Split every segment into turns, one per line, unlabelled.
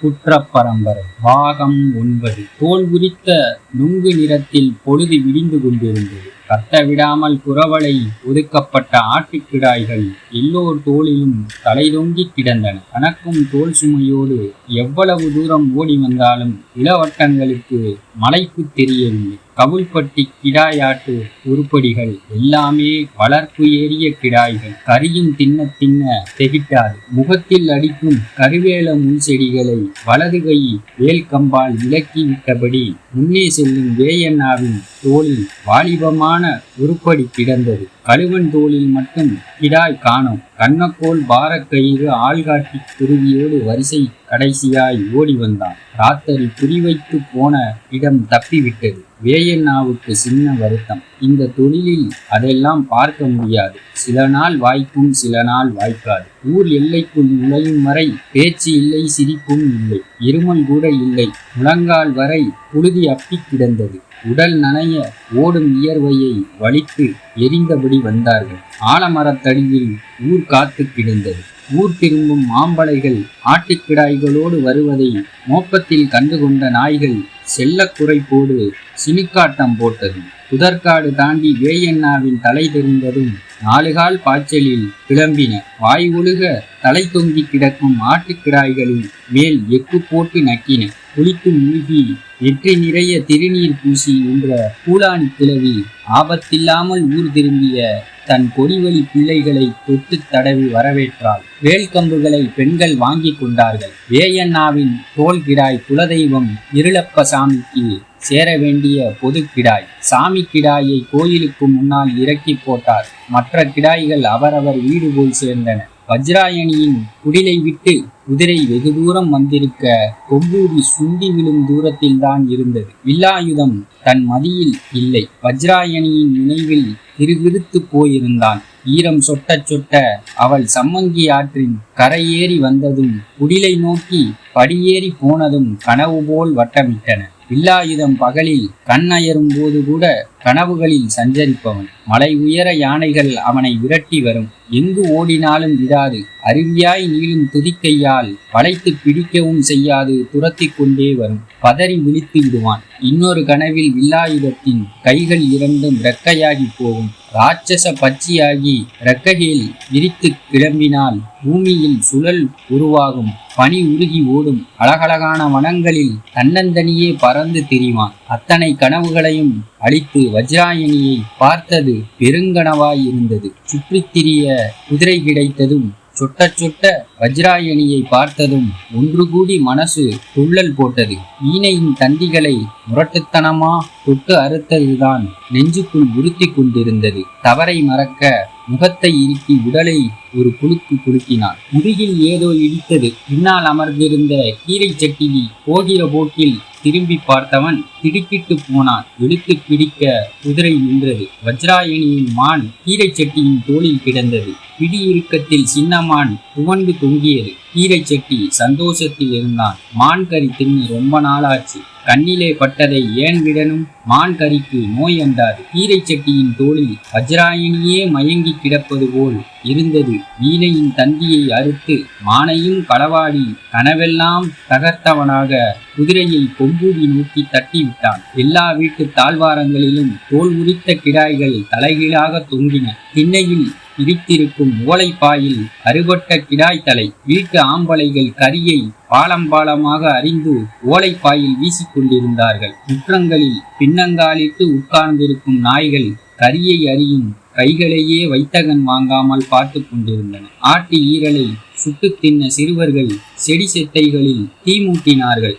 குற்ற பரம்பரை பாகம் ஒன்பது. தோல் உரித்த நுங்கு நிறத்தில் பொழுது விடிந்து கொண்டிருந்தது. கத்த விடாமல் குறவலை ஒதுக்கப்பட்ட ஆட்டுக்கிடாய்கள் எல்லோர் தோளிலும் தலைதொங்கி கிடந்தன. கணக்கும் தோல் சுமையோடு எவ்வளவு தூரம் ஓடி வந்தாலும் இளவட்டங்களுக்கு மலைப்பு தெரியவில்லை. கவுள்பட்டி கிடாயாட்டு உருப்படிகள் எல்லாமே வளர்ப்பு ஏறிய கிடாய்கள். கரியும் தின்ன தின்ன தெகிட்டாது. முகத்தில் அடிக்கும் கருவேல முள் செடிகளை வலது கை வேல் கம்பால் விலக்கி விட்டபடி முன்னே செல்லும் வேயண்ணாவின் தோளில் வாலிபமான உருப்படி கிடந்தது. கழுவன் தோளில் மட்டும் கிடாய் காணோம். கண்ணக்கோல் பாரக்கயிறு ஆள்காட்டி குருவியோடு வரிசை கடைசியாய் ஓடி வந்தான். ராத்தரி குறிவைத்து போன இடம் தப்பிவிட்டது. வேயண்ணாவுக்கு சின்ன வருத்தம். இந்த தொழிலில் அதெல்லாம் பார்க்க முடியாது. சில நாள் வாய்க்கும் சில நாள் வாய்க்காது. ஊர் எல்லைக்குள் நுழையும் வரை பேச்சு இல்லை சிரிப்பும் இல்லை. இருமல் கூட இல்லை. முழங்கால் வரை புழுதி அப்பி கிடந்தது. உடல் நனைய ஓடும் வியர்வையை வலித்து எரிந்தபடி வந்தார்கள். ஆலமரத்தடியில் ஊர் காத்து கிடந்தது. ஊர் திரும்பும் மாம்பழைகள் ஆட்டுக்கிடாய்களோடு வருவதை மோப்பத்தில் கண்டுகொண்ட நாய்கள் செல்ல குறைப்போடு சினிக்காட்டம் போட்டது. புதற்காடு தாண்டி வேயண்ணாவின் தலை தெரிந்ததும் நாலுகால் பாய்ச்சலில் கிளம்பின. வாய் ஒழுக தலை தொங்கி கிடக்கும் ஆட்டுக்கிடாய்களின் மேல் எக்கு போட்டு நக்கின. குளித்து மூழ்கி நெற்றி நிறைய திருநீர் பூசி என்ற கூலாணி கிழவி ஆபத்தில்லாமல் ஊர் திரும்பிய தன் கொடிவழி பிள்ளைகளை தொட்டு தடவி வரவேற்றாள். வேல்கம்புகளை பெண்கள் வாங்கி கொண்டார்கள். வேயண்ணாவின் தோல் கிடாய் குலதெய்வம் இருளப்ப சாமிக்கு சேர வேண்டிய பொது கிடாய். சாமி கிடாயை கோயிலுக்கு முன்னால் இறக்கி போட்டார். மற்ற கிடாய்கள் அவரவர் வீடு போய் சேர்ந்தன. வஜ்ராயணியின் குடிலை விட்டு குதிரை வெகு தூரம் வந்திருக்க கொம்பூரி சுண்டி விழும் தூரத்தில் தான் இருந்தது. வில்லாயுதம் தன் மதியில் இல்லை. வஜ்ராயணியின் நினைவில் திருவிருத்து போயிருந்தான். ஈரம் சொட்ட சொட்ட அவள் சம்மங்கி ஆற்றின் கரையேறி வந்ததும் குடிலை நோக்கி படியேறி போனதும் கனவு போல் வட்டமிட்டன. வில்லாயுதம் பகலில் கண்ணயரும் போது கூட கனவுகளில் சஞ்சரிப்பவன். மலை உயர யானைகள் அவனை விரட்டி வரும். எங்கு ஓடினாலும் விடாது. அருவியாய் நீளும் துதிக்கையால் வளைத்து பிடிக்கவும் செய்யாது. துரத்தி கொண்டே வரும். பதறி விழித்து விடுவான். இன்னொரு கனவில் வில்லாயுதத்தின் கைகள் இரண்டும் ரெக்கையாகி போகும். ராட்சச பச்சியாகி ரெக்கையில் விரித்து கிளம்பினால் பூமியில் சுழல் உருவாகும். பனி உருகி ஓடும். அழகழகான வனங்களில் தன்னந்தனியே பறந்து திரிவான். அத்தனை கனவுகளையும் அழித்து வஜ்ராயணியை பார்த்தது பெருங்கனவாய் இருந்தது சுற்றித் திரிய குதிரை கிடைத்ததும் சொட்ட சொட்ட வஜ்ராயணியை பார்த்ததும் ஒன்று கூடி மனசு துள்ளல் போட்டது. ஈனையின் தந்திகளை முரட்டுத்தனமா தொட்டு அறுத்ததுதான் நெஞ்சுக்குள் உறுத்தி கொண்டிருந்தது. தவறை மறக்க முகத்தை இறுக்கி உடலை ஒரு குலுக்கு குலுக்கினான். முதுகில் ஏதோ இடித்தது. பின்னால் அமர்ந்திருந்த கீரை சட்டினி போகிற போக்கில் திரும்பி பார்த்தவன் திடுக்கிட்டு போனான். இழுத்து பிடிக்க குதிரை நின்றது. வஜ்ராயணியின் மான் கீரை சட்டியின் தோளில் கிடந்தது. பிடி இறுக்கத்தில் சின்னமான் துவண்டு தொங்கியது. கீரை சட்டி சந்தோஷத்தில் இருந்தான். மான் கறி தின்னு ரொம்ப நாளாச்சு. கண்ணிலே பட்டதை ஏன் விடனும் மான் கறிக்கு நோய் அண்டாது. கீரை சட்டியின் தோளில் வஜ்ராயணியே மயங்கி கிடப்பது போல். இருந்தது. வீணையின் தந்தியை அறுத்து மானையும் களவாடி கனவெல்லாம் தகர்த்தவனாக குதிரையை கொம்பூடி நோக்கி தட்டி விட்டான் எல்லா வீட்டு தாழ்வாரங்களிலும் தோல் உரித்த கிடாய்கள் தலைகீழாக தொங்கின. திண்ணையில் பிரித்திருக்கும் ஓலைப்பாயில் அறுபட்ட கிடாய் தலை வீட்டு ஆம்பளைகள் கரியை பாலம் பாலமாக அறிந்து ஓலைப்பாயில் வீசிக்கொண்டிருந்தார்கள். முற்றங்களில் பின்னங்காலிட்டு உட்கார்ந்திருக்கும் நாய்கள் கரியை அறியும் கைகளையே வைத்தகன் வாங்காமல் பார்த்து கொண்டிருந்தன. ஆட்டு ஈரலை சுட்டு தின்ன சிறுவர்கள் செடி செத்தைகளில் தீ மூட்டினார்கள்.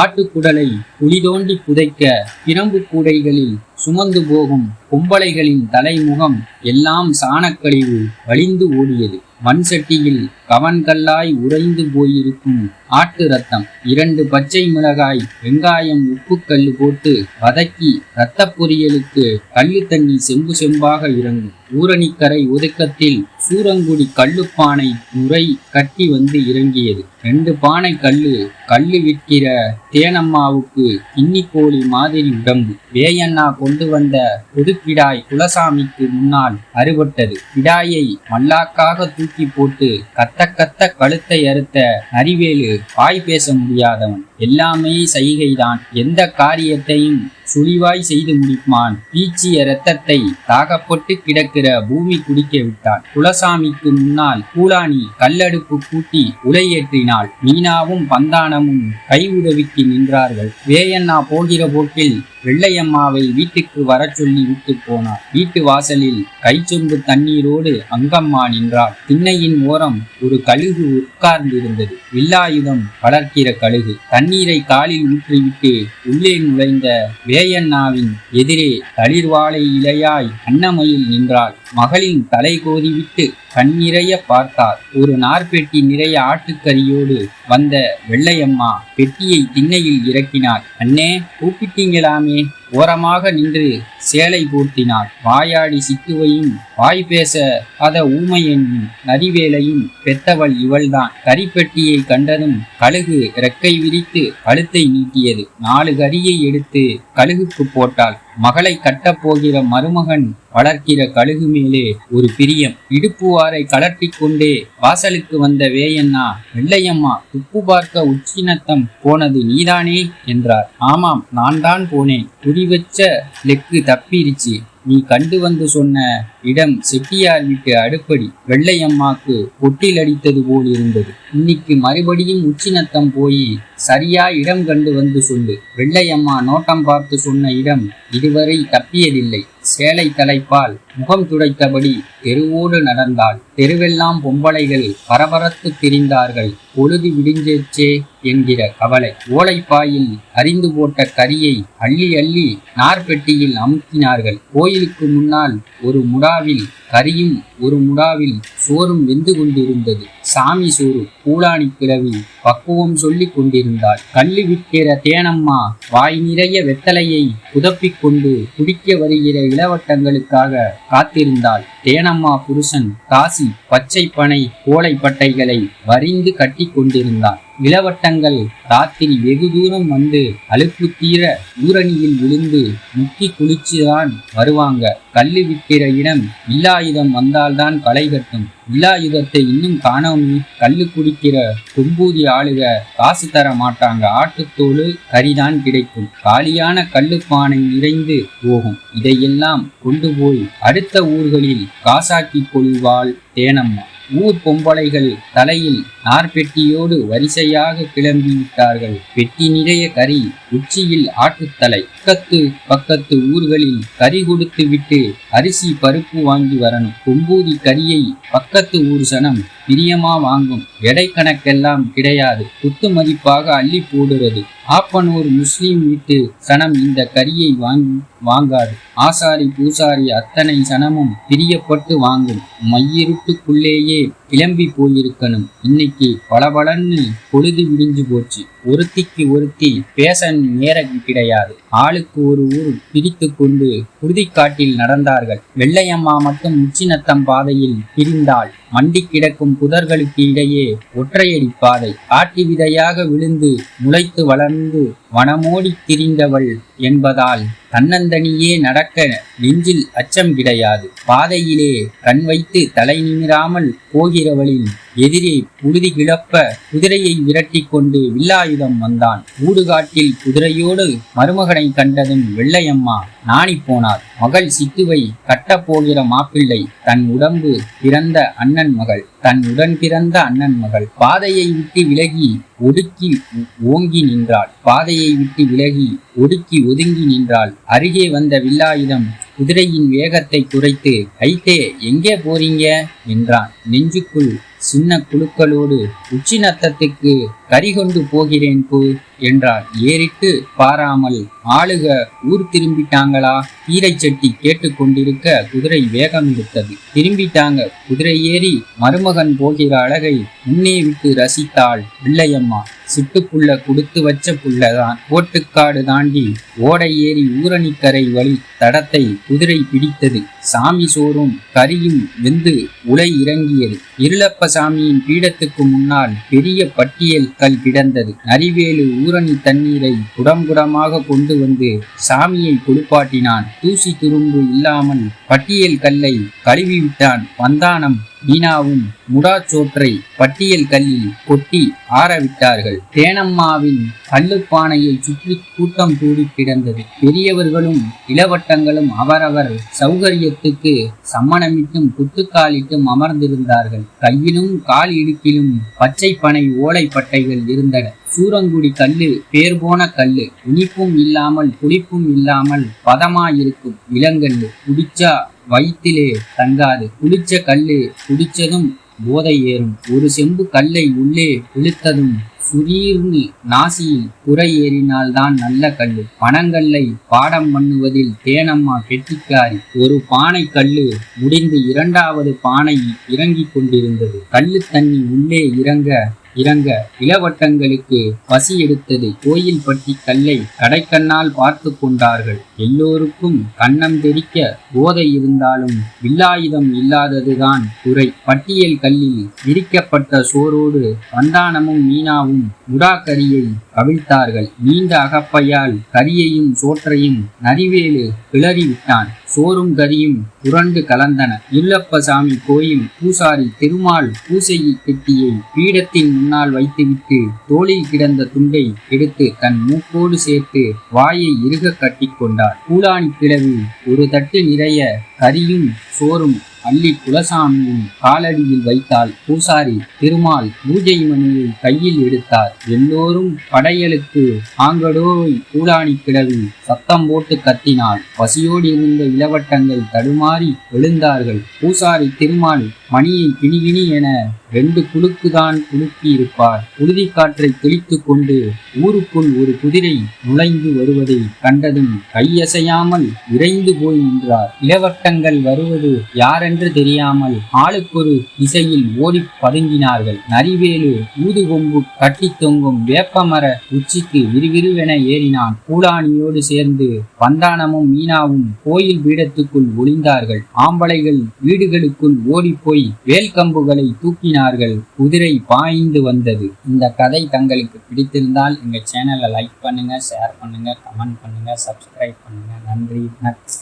ஆட்டுக்குடலை குழி தோண்டி புதைக்க பிரம்பு கூடைகளில் சுமந்து போகும் கும்பலைகளின் தலைமுகம் எல்லாம் சாணக்கழிவு வழிந்து ஓடியது. மண்சட்டியில் கவன்கல்லாய் உறைந்து போயிருக்கும் ஆட்டு ரத்தம் இரண்டு பச்சை மிளகாய் வெங்காயம் உப்பு கல்லு போட்டு வதக்கி இரத்த பொரியலுக்கு கல்லு தண்ணி செம்பு செம்பாக இறங்கும். ஊரணிக்கரை ஒதுக்கத்தில் சூரங்குடி கல்லுப்பானை முறை கட்டி வந்து இறங்கியது. ரெண்டு பானை கல்லு கல்லு விற்கிற தேனம்மாவுக்கு கின்னிக்கோழி மாதிரி உடம்பு. வேயண்ணா கொண்டு வந்த புதுக்கிடாய் குலசாமிக்கு முன்னால் அறுபட்டது. கிடாயை மல்லாக்காக தூக்கி போட்டு கத்த கத்த கழுத்தை அறுத்த நரிவேலு வாய் பேச முடியாதவன். எல்லாமே சைகைதான். எந்த காரியத்தையும் சுழிவாய் செய்து முடிப்பான். பீச்சிய இரத்தத்தை தாகப்பட்டு கிடக்கிற பூமி குடிக்க விட்டான். குலசாமிக்கு முன்னால் கூலாணி கல்லடுப்பு கூட்டி உலையேற்றினாள் மீனாவும் பந்தானமும் கை உதவிக்கு நின்றார்கள். வேயண்ணா போகிற போக்கில் வெள்ளையம்மாவை வீட்டுக்கு வரச் சொல்லி விட்டு போனார். வீட்டு வாசலில் கைச்சொம்பு தண்ணீரோடு அங்கம்மா நின்றாள். திண்ணையின் ஓரம் ஒரு கழுகு உட்கார்ந்திருந்தது. வில்லாயுதம் வளர்க்கிற கழுகு. தண்ணீரை காலில் ஊற்றிவிட்டு உள்ளே நுழைந்த வேயண்ணாவின் எதிரே தளிர்வாழை இலையாய் அன்னமையில் நின்றாள். மகளின் தலை கோதிவிட்டு கண்ணிறைய பார்த்தார். ஒரு நார்பெட்டி நிறைய ஆட்டுக்கறியோடு வந்த வெள்ளையம்மா பெட்டியை திண்ணையில் இறக்கினார் அண்ணே கூப்பிட்டீங்களாமே? Germany ஓரமாக நின்று சேலை பூட்டினாள் வாயாடி சிக்குவையும் வாய் பேச அத ஊமையன் நரிவேலையும் பெத்தவள் இவள்தான். கரிப்பெட்டியை கண்டதும் கழுகு ரெக்கை விரித்து கழுத்தை நீட்டியது. நாலு கரியை எடுத்து கழுகுக்கு போட்டாள். மகளை கட்டப் போகிற மருமகன் வளர்க்கிற கழுகு மேலே ஒரு பிரியம். இடுப்புவாரை கலட்டி கொண்டே வாசலுக்கு வந்த வேயண்ணா வெள்ளையம்மா துப்பு பார்க்க உச்சினத்தம் போனது நீதானே? என்றார். ஆமாம் நான் தான் போனேன். குறி வச்ச லெக்கு தப்பிருச்சு. நீ கண்டு வந்து சொன்ன இடம் செட்டியார் வீட்டு அடுப்படி வெள்ளையம்மாக்கு ஒட்டில் அடித்தது போல் இருந்தது. இன்னைக்கு மறுபடியும் உச்சினத்தம் போய் சரியா இடம் கண்டு வந்து சொல்லு. வெள்ளையம்மா நோட்டம் பார்த்து சொன்ன இடம் இதுவரை தப்பியதில்லை. சேலை தலைப்பால் முகம் துடைத்தபடி தெருவோடு நடந்தாள். தெருவெல்லாம் பொம்பளைகள் பரபரத்து திரிந்தார்கள் பொழுது விடிஞ்சிருச்சே என்கிற கவலை. ஓலைப்பாயில் அறிந்து போட்ட கரியை அள்ளி அள்ளி நார்பெட்டியில் அமுக்கினார்கள். கோயிலுக்கு முன்னால் ஒரு முடாவில் கரியும் ஒரு முடாவில் சோறும் வெந்து கொண்டிருந்தது. சாமி சோறு கூலாணி கிழவி பக்குவம் சொல்லிக் கொண்டிருந்தாள். கள்ளி விற்கிற தேனம்மா வாய் நிறைய வெத்தலையை குதப்பிக் கொண்டு குடிக்க வருகிற இளவட்டங்களுக்காக காத்திருந்தாள். தேனம்மா புருஷன் காசி பச்சை பனை கோலைப்பட்டைகளை வரிந்து கட்டி கொண்டிருந்தான். இளவட்டங்கள் ராத்திரி வெகு தூரம் வந்து அழுப்பு தீர ஊரணியில் விழுந்து முக்கி குளிச்சுதான் வருவாங்க. கல்லு விற்கிற இடம் இல்லா இல்லாயுதம் வந்தால்தான் களை கட்டும். இல்லாயுதத்தை இன்னும் காணவும் கல்லு குடிக்கிற கொம்பூதி ஆளுக காசு தர மாட்டாங்க. ஆட்டுத்தோடு கரிதான் கிடைக்கும். காலியான கல்லுப்பானை நிறைந்து போகும். இதையெல்லாம் கொண்டு போய் அடுத்த ஊர்களில் காசாக்கி கொள்வாள் தேனம்மா. ஊர் பொம்பளைகள் தலையில் நார்பெட்டியோடு வரிசையாக கிளம்பி விட்டார்கள் பெட்டி நிறைய கறி உச்சியில் ஆட்டுத்தலை. பக்கத்து பக்கத்து ஊர்களில் கறி கொடுத்து விட்டு அரிசி பருப்பு வாங்கி வரணும். கொம்பூதி கறியை பக்கத்து ஊர் சனம் பிரியமா வாங்கும். எடை கணக்கெல்லாம் கிடையாது. குத்து மதிப்பாக அள்ளி போடுறது. ஆப்பனூர் முஸ்லீம் வீட்டு சனம் இந்த கரியை வாங்கி வாங்காது. ஆசாரி பூசாரி அத்தனை சனமும் பிரியப்பட்டு வாங்கும். மையிருட்டுக்குள்ளேயே கிளம்பி போயிருக்கணும். இன்னைக்கு பளபளன்னு பொழுது விடிஞ்சு போச்சு. ஒருத்திக்கு ஒருத்தி பேச நேரம் கிடையாது. ஆளுக்கு ஒரு ஊர் பிரித்து கொண்டு குருதிக்காட்டில் நடந்தார்கள். வெள்ளையம்மா மட்டும் உச்சிநத்தம் பாதையில் பிரிந்தாள். மண்டி கிடக்கும் புதர்களுக்கு இடையே ஒற்றையடி பாதை. காட்டி விதையாக விழுந்து முளைத்து வளர்ந்து வனமோடி திரிந்தவள் என்பதால் தன்னந்தனியே நடக்க நெஞ்சில் அச்சம் கிடையாது. பாதையிலே கண் வைத்து தலை நிமிராமல் போகிறவளின் எதிரே புழுதி கிளப்ப குதிரையை விரட்டி கொண்டு வில்லாயுதம் வந்தான். ஊடுகாட்டில் குதிரையோடு மருமகனை கண்டதும் வெள்ளையம்மா நாணி போனார். மகள் சித்துவை கட்ட போகிற மாப்பிள்ளை தன் உடம்பு பிறந்த அண்ணன் மகள் தன் உடன் பிறந்த அண்ணன் மகள். பாதையை விட்டு விலகி ஒடுக்கி ஓங்கி நின்றாள். பாதையை விட்டு விலகி ஒடுக்கி ஒதுங்கி நின்றாள். அருகே வந்த வில்லாயுதம் குதிரையின் வேகத்தை குறைத்து ஐத்தே எங்கே போறீங்க? என்றான். நெஞ்சுக்குள் சின்ன குழுக்களோடு உச்சி நத்தத்துக்கு கரி கொண்டு போகிறேன் போ என்றார். ஏறிட்டு பாராமல் ஆளுக ஊர் திரும்பிட்டாங்களா? சட்டி கேட்டுக்கொண்டிருக்க குதிரை வேகம் எடுத்தது. திரும்பிட்டாங்க. குதிரை ஏறி மருமகன் போகிற அழகை முன்னே விட்டு ரசித்தாள் பிள்ளையம்மா. சிட்டுப்புள்ள கொடுத்து வச்ச புள்ளதான். ஓட்டுக்காடு தாண்டி ஓடை ஏறி ஊரணிக்கரை வழி தடத்தை குதிரை பிடித்தது. சாமி சோறும் கரியும் வெந்து உலை இறங்கியது. இருளப்ப சாமியின் பீடத்துக்கு முன்னால் பெரிய பட்டியல் கல் கிடந்தது. நரிவேலு ஊரணி தண்ணீரை குடம்புடமாக கொண்டு வந்து சாமியை குளிப்பாட்டினான். தூசி துரும்பு இல்லாமல் பட்டியல் கல்லை கழுவி விட்டான் வந்தானம் மீனாவும் முடாச்சோற்றை பட்டியல் கல்லில் கொட்டி ஆறவிட்டார்கள். தேனம்மாவின் கல்லுப்பானையை சுற்றி கூட்டம் கூடி கிடந்தது. பெரியவர்களும் இளவட்டங்களும் அவரவர் சௌகரியத்துக்கு சம்மணமிட்டும் குத்துக்காலிட்டும் அமர்ந்திருந்தார்கள். கையிலும் கால் இடுக்கிலும் பச்சை பனை ஓலைப்பட்டைகள் இருந்தன. சூரங்குடி கல்லு பேர் போன கல்லு இனிப்பும் இல்லாமல் புளிப்பும் இல்லாமல் பதமாயிருக்கும் இளங்கல்லு. குடிச்சா வயிற்றிலே தங்காது. குளிச்ச கல்லு குடிச்சதும் போதை ஏறும். ஒரு செம்பு கல்லை உள்ளே இழுத்ததும் சுரீர்னு நாசியில் குறை ஏறினால்தான் நல்ல கல்லு. பணங்கல்லை பாடம் பண்ணுவதில் தேனம்மா கெட்டிக்காரி. ஒரு பானை கல்லு முடிந்து இரண்டாவது பானை இறங்கிக் கொண்டிருந்தது. கல்லு தண்ணி உள்ளே இறங்க இறங்க இளவட்டங்களுக்கு பசி எடுத்தது கோயில் பட்டி கல்லை கடைக்கண்ணால் பார்த்து கொண்டார்கள். எல்லோருக்கும் கண்ணம் தெரிக்க போதை இருந்தாலும் வில்லாயுதம் இல்லாததுதான் குறை. பட்டியல் கல்லில் விரிக்கப்பட்ட சோரோடு வந்தானமும் மீனாவும் முடாக்கரியை கவிழ்த்தார்கள். நீண்ட அகப்பையால் கரியையும் சோற்றையும் நரிவேலு கிளறி விட்டான் சோறும் கரியும் புரண்டு கலந்தன. இல்லப்பசாமி கோயில் பூசாரி திருமால் பூசையை கெட்டியை பீடத்தின் முன்னால் வைத்துவிட்டு தோளில் கிடந்த துண்டை எடுத்து தன் மூக்கோடு சேர்த்து வாயை இறுக கட்டிக்கொண்டார் பூலானி கிழவி ஒரு தட்டு நிறைய கரியும் சோறும் அள்ளி குலசாமியின் காலடியில் வைத்தால் பூசாரி திருமால் பூஜை மணியை கையில் எடுத்தார். எல்லோரும் படையலுக்கு ஆங்கடோய் கூடாணி கிழவி சத்தம் போட்டு கத்தினாள். பசியோடு இருந்த இளவட்டங்கள் தடுமாறி எழுந்தார்கள். பூசாரி திருமால் மணியை கிணிகிணி என ரெண்டு குலுக்குதான் குலுக்கி இருப்பார் புழுதி காற்றை தெளித்து கொண்டு ஊருக்குள் ஒரு குதிரை நுழைந்து வருவதை கண்டதும் கையசையாமல் விரைந்து போய் நின்றார். இளவட்டங்கள் வருவது யாரென்று தெரியாமல் ஆளுக்கொரு திசையில் ஓடி பதுங்கினார்கள். நரிவேலு ஊதுகொம்பு கட்டி தொங்கும் வேப்பமர உச்சிக்கு விறுவிறுவென ஏறினான். பூலானியோடு சேர்ந்து வந்தானமும் மீனாவும் கோயில் பீடத்துக்குள் ஒளிந்தார்கள். ஆம்பளைகள் வீடுகளுக்குள் ஓடிப்போய் வேல்கம்புகளை தூக்கினார்கள். குதிரை பாய்ந்து வந்தது. இந்த கதை தங்களுக்கு பிடித்திருந்தால் எங்கள் சேனலை லைக் பண்ணுங்க ஷேர் பண்ணுங்க கமெண்ட் பண்ணுங்க சப்ஸ்கிரைப் பண்ணுங்க. நன்றி வணக்கம்.